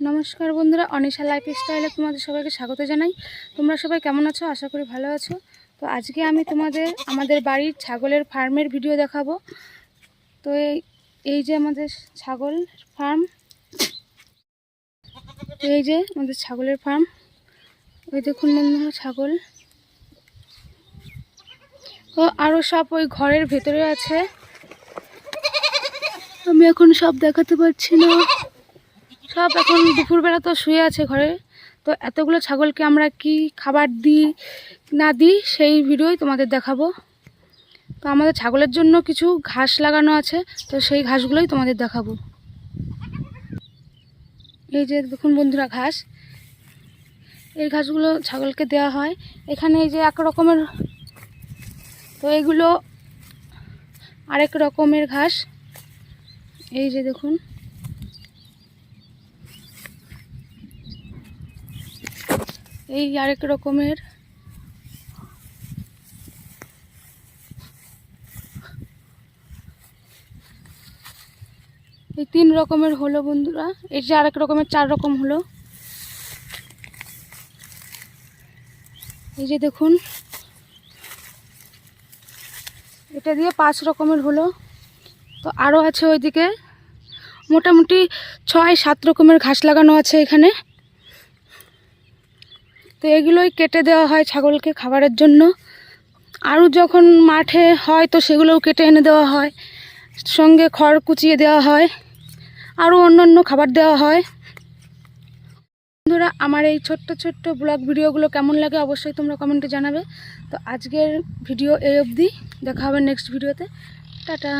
নমস্কার বন্ধুরা, অনিশা লাইফ স্টাইলে তোমাদের সবাইকে স্বাগত জানাই। তোমরা সবাই কেমন আছো? আশা করি ভালো আছো। তো আজকে আমি তোমাদের, আমাদের বাড়ির ছাগলের ফার্মের ভিডিও দেখাবো। তো এই এই যে আমাদের ছাগল ফার্ম, এই যে আমাদের ছাগলের ফার্ম। ওই দেখুন বন্ধুরা ছাগল। ও আরও সব ওই ঘরের ভেতরে আছে। আমি এখন সব দেখাতে পারছি না। সব এখন দুপুরবেলা তো শুয়ে আছে ঘরে। তো এতগুলো ছাগলকে আমরা কি খাবার দিই, না দিই, সেই ভিডিওই তোমাদের দেখাবো। তো আমাদের ছাগলের জন্য কিছু ঘাস লাগানো আছে, তো সেই ঘাসগুলোই তোমাদের দেখাবো। এই যে দেখুন বন্ধুরা ঘাস। এই ঘাসগুলো ছাগলকে দেওয়া হয়। এখানে এই যে এক রকমের, তো এগুলো আরেক রকমের ঘাস। এই যে দেখুন। এই আরেক রকমের। এই তিন রকমের হলো বন্ধুরা। এই যে আরেক রকমের চার রকম হলো। এই যে দেখুন। এটা দিয়ে পাঁচ রকমের হলো। তো আরও আছে ওইদিকে। মোটামুটি ছয় সাত রকমের ঘাস লাগানো আছে এখানে। তো এগুলোই কেটে দেওয়া হয় ছাগলকে খাবারের জন্য। আরও যখন মাঠে হয় তো সেগুলোও কেটে এনে দেওয়া হয়। সঙ্গে খড় কুচিয়ে দেওয়া হয়। আরও অন্য অন্য খাবার দেওয়া হয়। বন্ধুরা, আমার এই ছোট্ট ছোট্ট ব্লগ ভিডিওগুলো কেমন লাগে অবশ্যই তোমরা কমেন্টে জানাবে। তো আজকের ভিডিও এই অবধি। দেখা হবে নেক্সট ভিডিওতে। টাটা।